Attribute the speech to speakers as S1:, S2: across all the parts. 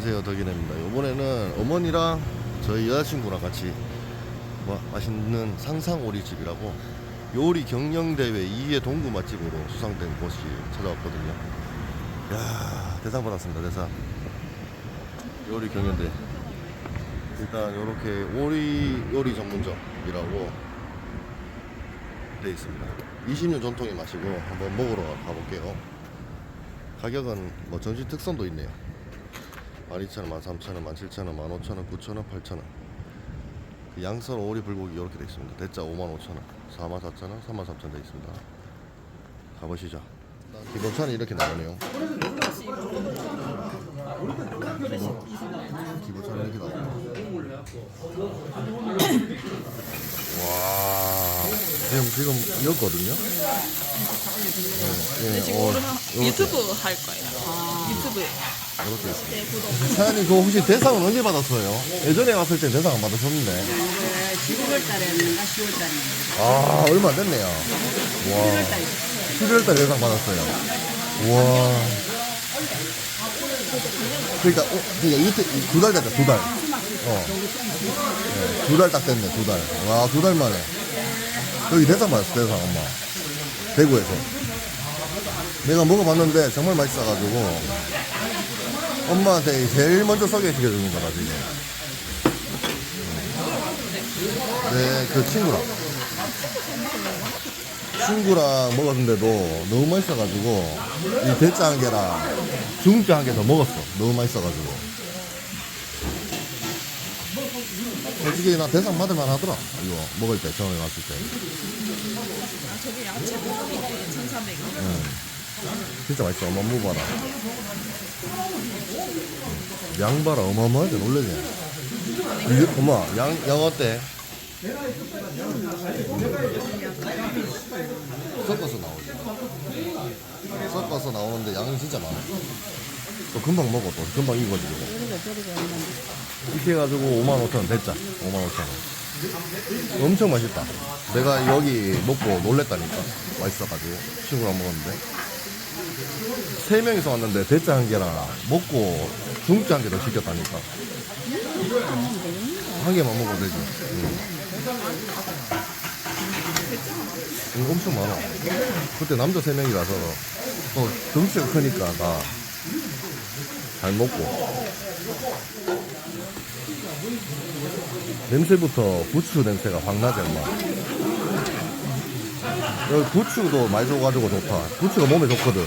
S1: 안녕하세요 덕이네입니다. 이번에는 어머니랑 저희 여자친구랑 같이 뭐 맛있는 상상오리집이라고 요리 경영대회 2회 동구 맛집으로 수상된 곳이 찾아왔거든요. 야 대상 받았습니다 대상. 요리 경영대 일단 요렇게 오리 요리 전문점이라고 돼 있습니다. 20년 전통의 맛이고 한번 먹으러 가볼게요. 가격은 뭐 전시 특선도 있네요 12,000원, 13,000원, 17,000원, 15,000원, 9,000원, 8,000원. 그 양선 오리 불고기 이렇게 되어 있습니다. 대짜 55,000원, 44,000원, 33,000원 되어 있습니다. 가보시죠. 기본차는 이렇게 나오네요. 기본차는 이렇게 나오네요. 와, 지금 지금 이었거든요. 네, 네,
S2: 지금
S1: 어,
S2: 오늘
S1: 요렇게,
S2: 유튜브 할 거예요. 유튜브에.
S1: 이렇게 있습니다.
S2: 네.
S1: 사장님 그 혹시 대상은 언제 받았어요? 예전에 왔을 때 대상 안 받으셨는데.
S3: 그 11월 달에는가 10월 달인가
S1: 아 얼마 안 됐네요. 와. 11월 달 대상 받았어요. 와. 그러니까 어, 그러니까 이때 두달 됐다 두 달. 어. 네, 두달 딱 됐네 두 달. 와 두 달 만에. 여기 대상 받았어 대상 엄마. 대구에서. 내가 먹어봤는데 정말 맛있어가지고 엄마한테 제일 먼저 소개시켜주는 거라 지금. 네, 그 친구랑. 친구랑 먹었는데도 너무 맛있어가지고, 이 대짜 한 개랑 중짜 한 개 더 먹었어. 너무 맛있어가지고. 솔직히 나 대상 받을만 하더라. 이거 먹을 때, 처음에 왔을 때.
S2: 아, 저기 야채 볶음인데 1,400원.
S1: 진짜 맛있어. 엄마 먹어봐라. 양 봐라. 어마어마하게 놀래지. 이게, 엄마, 양, 양 어때? 섞어서 나오지. 섞어서 나오는데 양이 진짜 많아. 또 금방 먹어, 또. 금방 익어지고. 이렇게 해가지고 55,000원 됐자. 55,000원. 엄청 맛있다. 내가 여기 먹고 놀랬다니까. 맛있어가지고. 친구랑 먹었는데. 세 명이서 왔는데 대짜 한 개랑 먹고 중짜 한 개 더 시켰다니까. 한 개만 먹어도 되지. 응. 응, 엄청 많아. 그때 남자 세 명이라서 또 덩치가 크니까 다 잘 먹고. 냄새부터 부추 냄새가 확 나지. 여기 부추도 많이 줘가지고 좋다. 부추가 몸에 좋거든.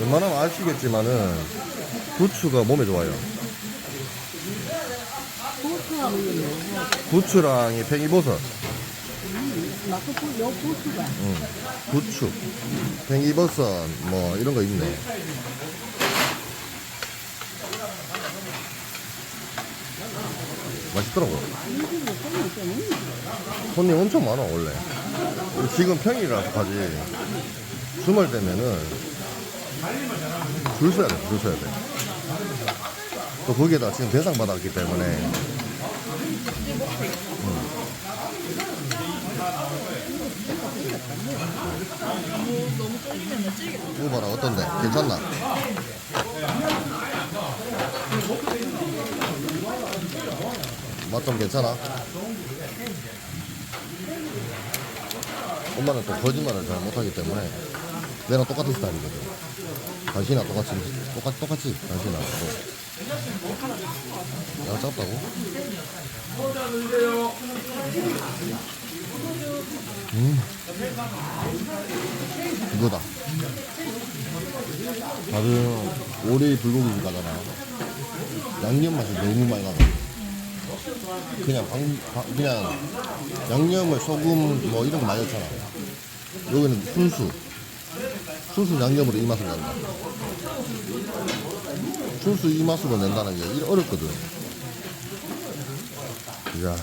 S1: 웬만하면 아시겠지만은 부추가 몸에 좋아요. 부추랑 이 팽이버섯,
S3: 요 포트가
S1: 응. 부추, 팽이버섯 뭐 이런 거 있네. 맛있더라고. 손님 엄청 많아 원래. 지금 평일이라서 가지. 주말 되면은 줄 서야 돼, 줄 서야 돼. 또 거기에다 지금 대상 받았기 때문에
S2: 찔게.
S1: 이거 봐라 어떤데? 괜찮나? 맛 좀 괜찮아? 엄마는 또 거짓말을 잘 못하기 때문에 내랑 똑같은 스타일이거든. 당신이랑 똑같이 똑같 똑같이 당신이랑 또. 야 작다고? 음 이거다. 다른 오리 불고기 가잖아. 양념 맛이 너무 많이 나가. 그냥 방, 방- 그냥 양념을 소금 뭐 이런 거 많이 넣잖아. 여기는 순수. 순수 양념으로 이 맛을 낸다. 순수 이 맛으로 낸다는 게 일- 어렵거든. 이야.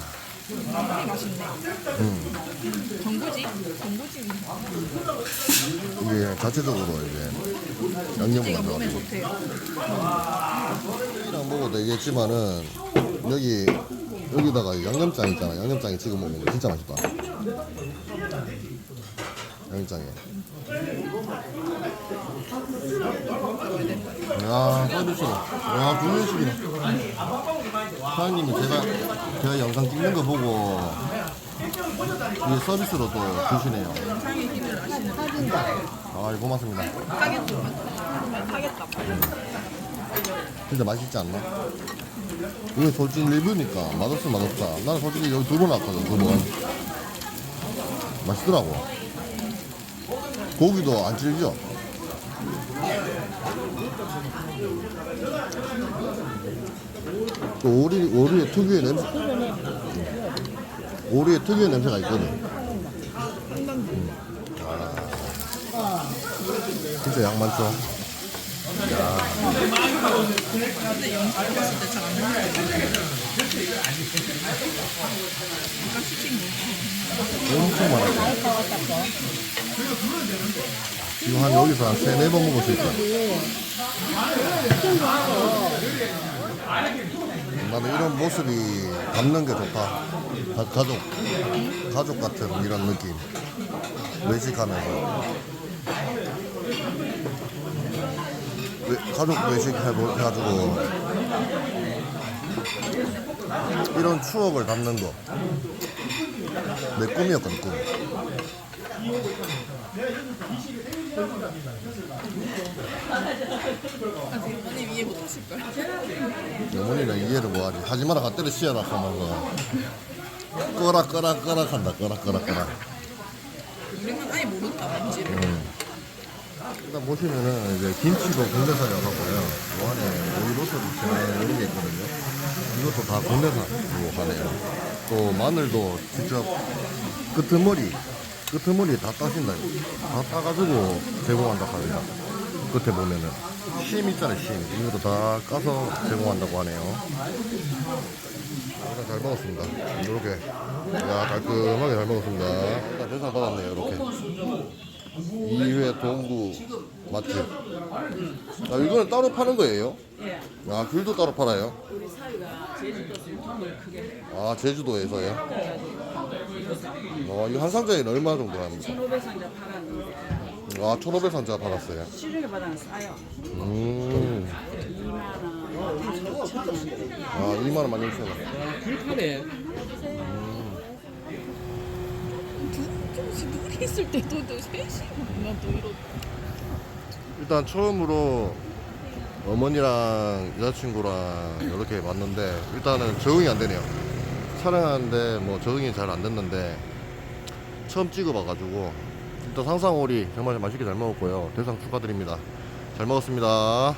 S2: 정부지.
S1: 이게 자체적으로 이제.
S2: 몸에 좋대요.
S1: 이랑 먹어도 되겠지만은 여기 여기다가 양념장 있잖아. 양념장에 찍어 먹으면 진짜 맛있다. 양념장에. 야, 서비스로. 와, 국민식이네. 사장님이 제가, 제가 영상 찍는 거 보고, 이게 서비스로 또 주시네요.
S2: 아,
S1: 고맙습니다.
S2: 타겟도 타겠다.
S1: 진짜 맛있지 않나? 이거 솔직히 리뷰니까 맛없어 맛없다. 나는 솔직히 여기 두번 왔거든, 두 번. 맛있더라고. 고기도 안 질겨. 또 오리, 오리의 특유의 냄새. 오리의 특유의 냄새가 있거든. 음. 아. 진짜 양 많죠? 엄청 많았어. 지금 한 여기서 한 세네 번 먹을 수 있다. 나는 이런 모습이 담는 게 좋다. 가, 가족, 가족 같은 이런 느낌. 외식하면서. 외- 가족 외식 해보- 해가지고 이런 추억을 담는 거. 내 꿈이었거든, 꿈.
S2: 어머님 이해 못하실 거야.
S1: 어머니는 이해를 뭐하지? 하지 마라 갖다를 씌어라 하면서 꺼라 꺼라 꺼라 한다 꺼라 꺼라 꺼라
S2: 우리는 아예 모른다 뭔지를.
S1: 일단 보시면은 이제 김치도 국내산이라고요. 요 안에 오이로스도 이런 게 있거든요. 이것도 다 국내산으로 하네요. 또 마늘도 직접 끄트머리 끄트머리 다 따신다 다 따가지고 제공한다고 합니다 끝에 보면은 심 있잖아요 심 이것도 다 까서 제공한다고 하네요 일단 잘 먹었습니다. 이렇게 야 깔끔하게 잘 먹었습니다. 일단 대상 받았네요. 이렇게 2회 동구 맛집. 아 이거는 따로 파는 거예요?
S3: 예.
S1: 아 귤도 따로 팔아요?
S3: 우리 사위가 제주도 술통을 크게
S1: 아 제주도에서요? 어 이거 한 상자에 얼마 정도 합니까?
S3: 1,500상자 팔았는데
S1: 아 1,500 상자 받았어요.
S3: 시중에 받아는 싸요.
S1: 음.
S3: 2만 원, 16,000원.
S1: 아 2만 원 16,000원.
S3: 불파래.
S2: 조금씩 물이 있을 때도 또 셋이 뭔가 또 이런.
S1: 일단 처음으로 어머니랑 여자친구랑 이렇게 왔는데 일단은 적응이 안 되네요. 촬영하는데 뭐 적응이 잘 안 됐는데 처음 찍어봐가지고 일단 상상오리 정말 맛있게 잘 먹었고요. 대상 축하드립니다. 잘 먹었습니다.